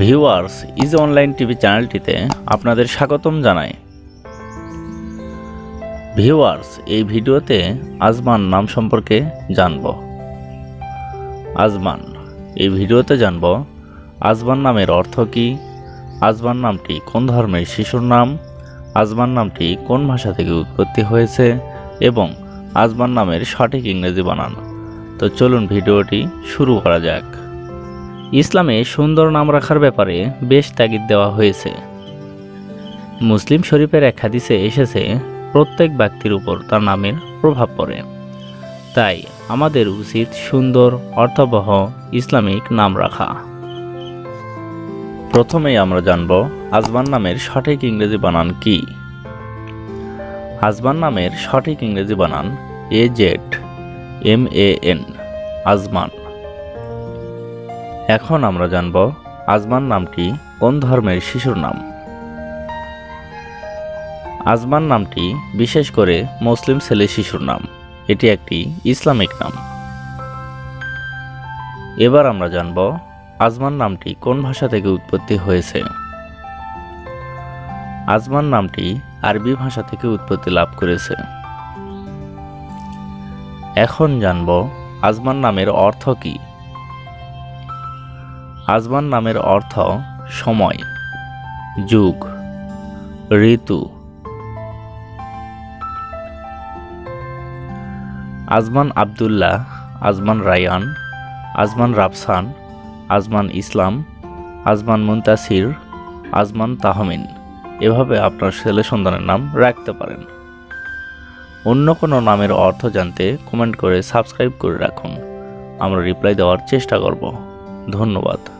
Viewers, is online TV চ্যানেলটিতে আপনাদের স্বাগতম জানাই। ভিউয়ার্স, এই ভিডিওতে আজমান নাম সম্পর্কে জানব। আজমান, এই ভিডিওতে জানব আজমান নামের অর্থ কী, আজমান নামটি কোন ধর্মের শিশুর নাম, আজমান নামটি কোন ভাষা থেকে উৎপত্তি হয়েছে, এবং আজমান নামের সঠিক ইংরেজি বানান। তো চলুন ভিডিওটি শুরু করা যাক। ইসলামে সুন্দর নাম রাখার ব্যাপারে বেশ তাগিদ দেওয়া হয়েছে। মুসলিম শরীফের এক হাদিসে এসেছে, প্রত্যেক ব্যক্তির উপর তার নামের প্রভাব পড়ে। তাই আমাদের উচিত সুন্দর, অর্থবহ, ইসলামিক নাম রাখা। প্রথমেই আমরা জানব, আজমান নামের সঠিক ইংরেজি বানান কি? আজমান নামের সঠিক ইংরেজি বানান A Z, M A N, Azman. এখন আমরা জানব আজমান নামটি কোন ধর্মের শিশুর নাম। আজমান নামটি বিশেষ করে মুসলিম ছেলে শিশুর নাম। এটি একটি ইসলামিক নাম। এবার আমরা জানব আজমান নামটি কোন ভাষা থেকে উৎপত্তি হয়েছে। আজমান নামটি আরবি ভাষা থেকে উৎপত্তি লাভ করেছে। এখন জানব আজমান নামের অর্থ কী। আজমান নামের অর্থ সময়, যুগ, ঋতু। আজমান আবদুল্লাহ, আজমান রায়ান, আজমান রাফসান, আজমান ইসলাম, আজমান মুন্তাসির, আজমান তাহমিন। এভাবে আপনার ছেলে সন্তানের নাম রাখতে পারেন। অন্য কোনো নামের অর্থ জানতে কমেন্ট করে সাবস্ক্রাইব করে রাখুন। আমরা রিপ্লাই দেওয়ার চেষ্টা করব। ধন্যবাদ।